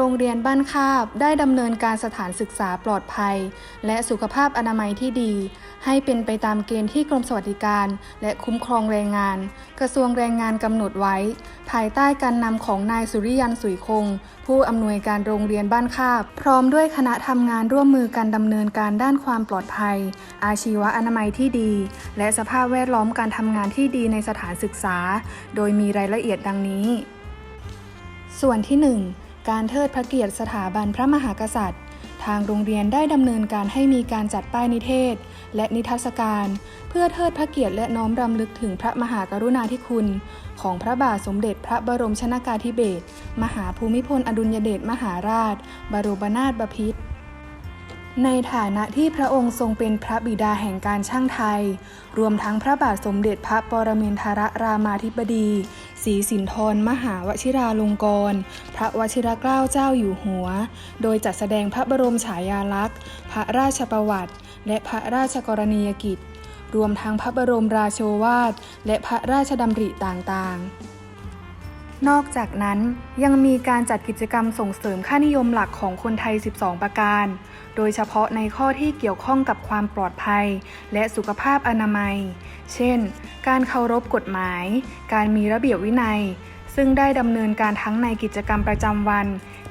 โรงเรียนบ้านคาบได้ดำเนินการสถานศึกษาปลอดภัย และสุขภาพอนามัยที่ดี ให้เป็นไปตามเกณฑ์ที่กรมสวัสดิการ และคุ้มครองแรงงาน กระทรวงแรงงานกำหนดไว้ ภายใต้การนำของนายสุริยันสุยคง ผู้อำนวยการโรงเรียนบ้านคาบ พร้อมด้วยคณะทำงานร่วมมือการดำเนินการด้านความปลอดภัย อาชีวะอนามัยที่ดี และสภาพแวดล้อมการทำงานที่ดีในสถานศึกษา โดยมีรายละเอียดดังนี้ ส่วนที่ 1 การเทิดพระเกียรติสถาบันพระมหากษัตริย์ ทางโรงเรียนได้ดำเนินการให้มีการจัดป้ายนิเทศ และนิทรรศการ เพื่อเทิดพระเกียรติและน้อมรำลึกถึงพระมหากรุณาธิคุณ ของพระบาทสมเด็จพระบรมชนากาธิเบศรมหาภูมิพลอดุลยเดชมหาราช บรมนาถบพิตร ในฐานะที่พระองค์ทรงเป็นพระบิดาแห่งการช่างไทย รวมทั้งพระบาทสมเด็จพระปรมินทรรามาธิบดีศรีสินธรมหาวชิราลงกรณ์พระวชิรเกล้าเจ้าอยู่หัว โดยจัดแสดงพระบรมฉายาลักษณ์ พระราชประวัติ และพระราชกรณียกิจ รวมทั้งพระบรมราโชวาท และพระราชดำริต่างๆ นอกจากนั้นยังมีการจัดกิจกรรมส่งเสริมค่านิยมหลักของคนไทย 12 ประการ โดยเฉพาะในข้อที่เกี่ยวข้องกับความปลอดภัย และสุขภาพอนามัย เช่น การเคารพกฎหมาย การมีระเบียบวินัย ซึ่งได้ดำเนินการทั้งในกิจกรรมประจำวัน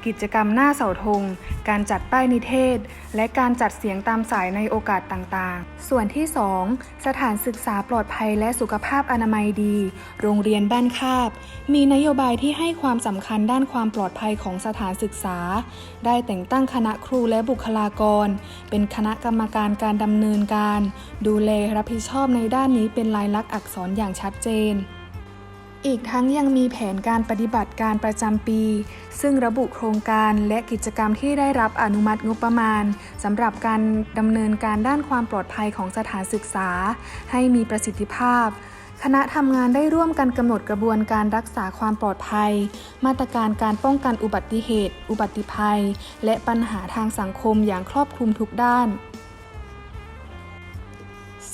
กิจกรรมหน้าเสาธง การจัดป้ายนิเทศ และการจัดเสียงตามสายในโอกาสต่างๆ ส่วนที่ 2 สถานศึกษาปลอดภัยและสุขภาพอนามัยดี โรงเรียนบ้านคาบ มีนโยบายที่ให้ความสำคัญด้านความปลอดภัยของสถานศึกษา ได้แต่งตั้งคณะครูและบุคลากร เป็นคณะกรรมการการดำเนินการ ดูแลรับผิดชอบในด้านนี้เป็นลายลักษณ์อักษรอย่างชัดเจน อีกทั้งยังมีแผนการปฏิบัติการประจำปี ซึ่งระบุโครงการและกิจกรรมที่ได้รับอนุมัติงบประมาณสำหรับการดำเนินการด้านความปลอดภัยของสถานศึกษา ให้มีประสิทธิภาพ คณะทำงานได้ร่วมกันกำหนดกระบวนการรักษาความปลอดภัย มาตรการการป้องกันอุบัติเหตุ อุบัติภัย และปัญหาทางสังคมอย่างครอบคลุมทุกด้าน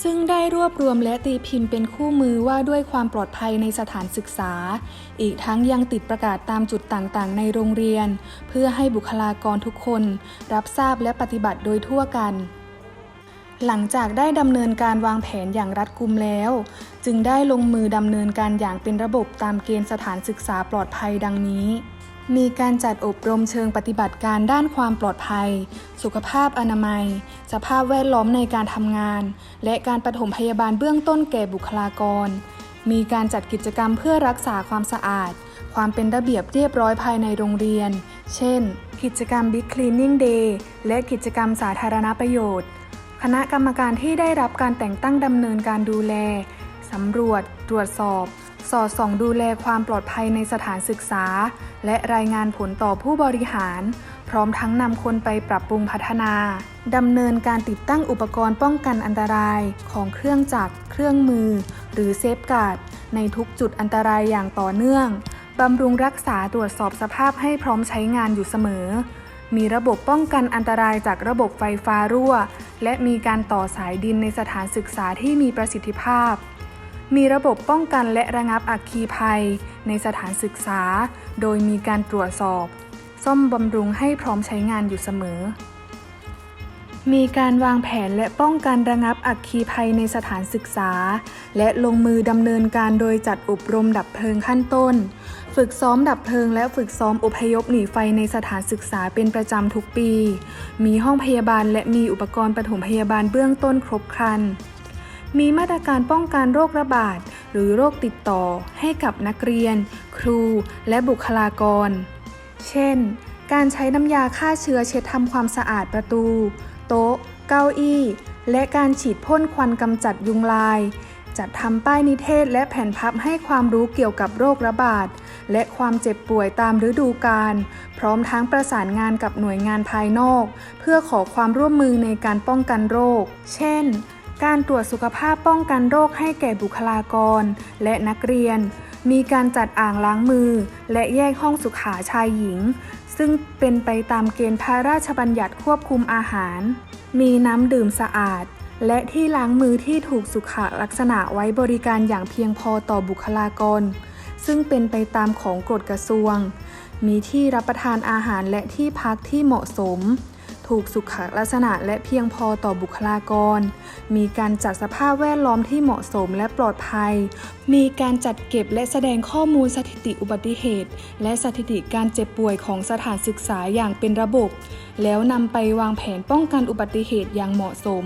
ซึ่งได้รวบรวมและตีพิมพ์เป็นคู่มือว่าด้วยความปลอดภัยในสถานศึกษา อีกทั้งยังติดประกาศตามจุดต่างๆ ในโรงเรียน เพื่อให้บุคลากรทุกคน รับทราบและปฏิบัติโดยทั่วกัน หลังจากได้ดำเนินการวางแผนอย่างรัดกุมแล้ว จึงได้ลงมือดำเนินการอย่างเป็นระบบตามเกณฑ์สถานศึกษาปลอดภัยดังนี้ มีการจัดอบรมเชิงปฏิบัติการด้านความปลอดภัย สุขภาพอนามัย สภาพแวดล้อมในการทำงาน และการปฐมพยาบาลเบื้องต้นแก่บุคลากร มีการจัดกิจกรรมเพื่อรักษาความสะอาด ความเป็นระเบียบเรียบร้อยภายในโรงเรียน เช่น กิจกรรม Big Cleaning Day และกิจกรรมสาธารณประโยชน์ คณะกรรมการที่ได้รับการแต่งตั้งดำเนินการดูแลสำรวจ ตรวจสอบ สอดส่องดูแลความปลอดภัยในสถานศึกษา และรายงานผลต่อผู้บริหาร พร้อมทั้งนำคนไปปรับปรุงพัฒนาดำเนินการติดตั้งอุปกรณ์ป้องกันอันตรายของเครื่องจักร เครื่องมือ หรือเซฟการ์ดในทุกจุดอันตรายอย่างต่อเนื่องบำรุงรักษาตรวจสอบสภาพให้พร้อมใช้งานอยู่เสมอ มีระบบป้องกันอันตรายจากระบบไฟฟ้ารั่ว และมีการต่อสายดินในสถานศึกษาที่มีประสิทธิภาพ มีระบบป้องกันและระงับอัคคีภัย ในสถานศึกษา โดยมีการตรวจสอบ ซ่อมบำรุงให้พร้อมใช้งานอยู่เสมอ มีการวางแผนและป้องกันระงับอัคคีภัยในสถานศึกษา และลงมือดำเนินการโดยจัดอบรมดับเพลิงขั้นต้น ฝึกซ้อมดับเพลิงและฝึกซ้อมอพยพหนีไฟในสถานศึกษาเป็นประจำทุกปี มีห้องพยาบาลและมีอุปกรณ์ปฐมพยาบาลเบื้องต้นครบครัน มีมาตรการป้องกันโรคระบาด หรือโรคติดต่อให้กับนักเรียน ครู และบุคลากร เช่น การใช้น้ำยาฆ่าเชื้อเช็ดทำความสะอาดประตู โต๊ะ เก้าอี้ และการฉีดพ่นควันกำจัดยุงลาย จัดทำป้ายนิเทศและแผ่นพับให้ความรู้เกี่ยวกับโรคระบาด และความเจ็บป่วยตามฤดูกาล พร้อมทั้งประสานงานกับหน่วยงานภายนอก เพื่อขอความร่วมมือในการป้องกันโรค เช่น การตรวจสุขภาพป้องกันโรคให้แก่บุคลากร และนักเรียน มีการจัดอ่างล้างมือ และแยกห้องสุขาชายหญิง ซึ่งเป็นไปตามเกณฑ์พระราชบัญญัติควบคุมอาหาร มีน้ำดื่มสะอาด และที่ล้างมือที่ถูกสุขลักษณะไว้บริการอย่างเพียงพอต่อบุคลากร ซึ่งเป็นไปตามของกฎกระทรวง มีที่รับประทานอาหารและที่พักที่เหมาะสม ถูกสุขลักษณะและเพียงพอต่อบุคลากร มีการจัดสภาพแวดล้อมที่เหมาะสมและปลอดภัย มีการจัดเก็บและแสดงข้อมูลสถิติอุบัติเหตุ และสถิติการเจ็บป่วยของสถานศึกษาอย่างเป็นระบบ แล้วนำไปวางแผนป้องกันอุบัติเหตุอย่างเหมาะสม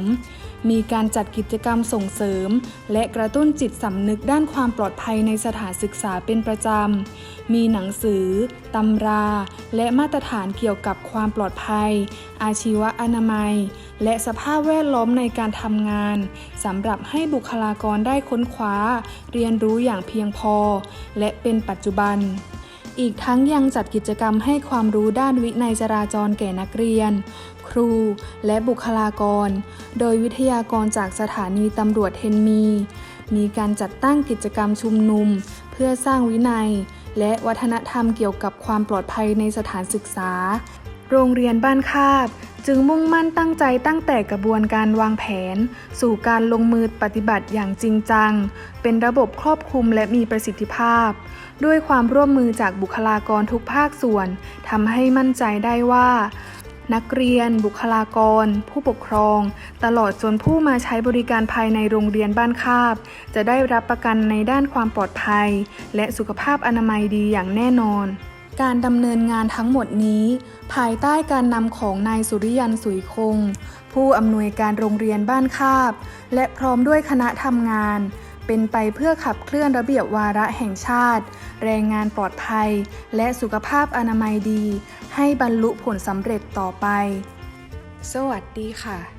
มีการจัดกิจกรรมส่งเสริม และกระตุ้นจิตสำนึกด้านความปลอดภัยในสถานศึกษาเป็นประจำ มีหนังสือ ตำรา และมาตรฐานเกี่ยวกับความปลอดภัย อาชีวอนามัย และสภาพแวดล้อมในการทำงานสำหรับให้บุคลากรได้ค้นคว้า เรียนรู้อย่างเพียงพอ และเป็นปัจจุบัน อีกทั้งยังจัดกิจกรรมให้ความรู้ด้านวินัยจราจรแก่นักเรียน ครูและบุคลากร โดยวิทยากรจากสถานีตำรวจเทนมี มีการจัดตั้งกิจกรรมชุมนุม เพื่อสร้างวินัย และวัฒนธรรมเกี่ยวกับความปลอดภัยในสถานศึกษา โรงเรียนบ้านคาบ จึงมุ่งมั่นตั้งใจตั้งแต่กระบวนการวางแผน สู่การลงมือปฏิบัติอย่างจริงจัง เป็นระบบครอบคลุมและมีประสิทธิภาพ ด้วยความร่วมมือจากบุคลากรทุกภาคส่วนทำให้มั่นใจได้ว่า นักเรียน บุคลากร ผู้ปกครอง ตลอดจนผู้มาใช้บริการภายในโรงเรียนบ้านคาบ จะได้รับประกันในด้านความปลอดภัย และสุขภาพอนามัยดีอย่างแน่นอน การดำเนินงานทั้งหมดนี้ ภายใต้การนำของนายสุริยันสุยคง ผู้อำนวยการโรงเรียนบ้านคาบ และพร้อมด้วยคณะทำงาน เป็นไปเพื่อขับเคลื่อนระเบียบวาระแห่งชาติ แรงงานปลอดภัย และสุขภาพอนามัยดี ให้บรรลุผลสำเร็จต่อไป สวัสดีค่ะ